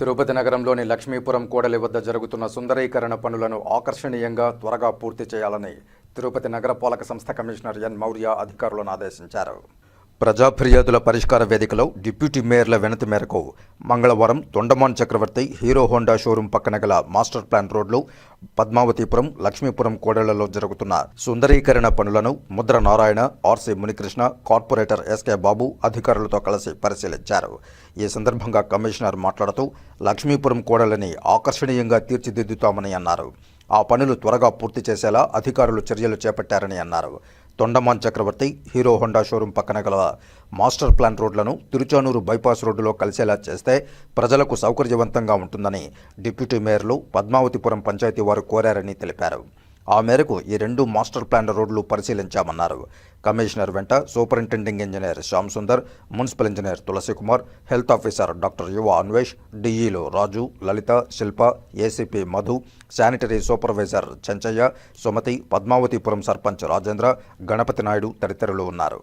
తిరుపతి నగరంలోని లక్ష్మీపురం కూడలి వద్ద జరుగుతున్న సుందరీకరణ పనులను ఆకర్షణీయంగా త్వరగా పూర్తి చేయాలని తిరుపతి నగరపాలక సంస్థ కమిషనర్ ఎన్ మౌర్య అధికారులను ఆదేశించారు. ప్రజా ఫిర్యాదుల పరిష్కార వేదికలో డిప్యూటీ మేయర్ల వినతి మేరకు మంగళవారం Thondaman Chakravarthi Hero Honda showroom పక్కన గల మాస్టర్ ప్లాన్ రోడ్లో పద్మావతిపురం లక్ష్మీపురం కోడళ్ళలో జరుగుతున్న సుందరీకరణ పనులను Mudra Narayana RC Munikrishna corporator SK Babu అధికారులతో కలిసి పరిశీలించారు. ఈ సందర్భంగా కమిషనర్ మాట్లాడుతూ లక్ష్మీపురం కోడలని ఆకర్షణీయంగా తీర్చిదిద్దుతామని అన్నారు. ఆ పనులు త్వరగా పూర్తి చేసేలా అధికారులు చర్యలు చేపట్టారని అన్నారు. Thondaman Chakravarthi Hero Honda showroom పక్కన గల మాస్టర్ ప్లాన్ రోడ్లను తిరుచానూరు బైపాస్ రోడ్డులో కలిసేలా చేస్తే ప్రజలకు సౌకర్యవంతంగా ఉంటుందని డిప్యూటీ మేయర్లు పద్మావతిపురం పంచాయతీ వారు కోరారని తెలిపారు. ఆ మేరకు ఈ రెండు మాస్టర్ ప్లాన్ రోడ్లు పరిశీలించామన్నారు. కమిషనర్ వెంట superintending engineer Shyam Sundar municipal engineer Tulasi Kumar health officer doctor Yuva Anvesh డిఈలు Raju Lalitha Shilpa ACP Madhu sanitary supervisor Chenchaiah Sumathi Padmavathipuram sarpanch Rajendra Ganapathi Naidu తదితరులు ఉన్నారు.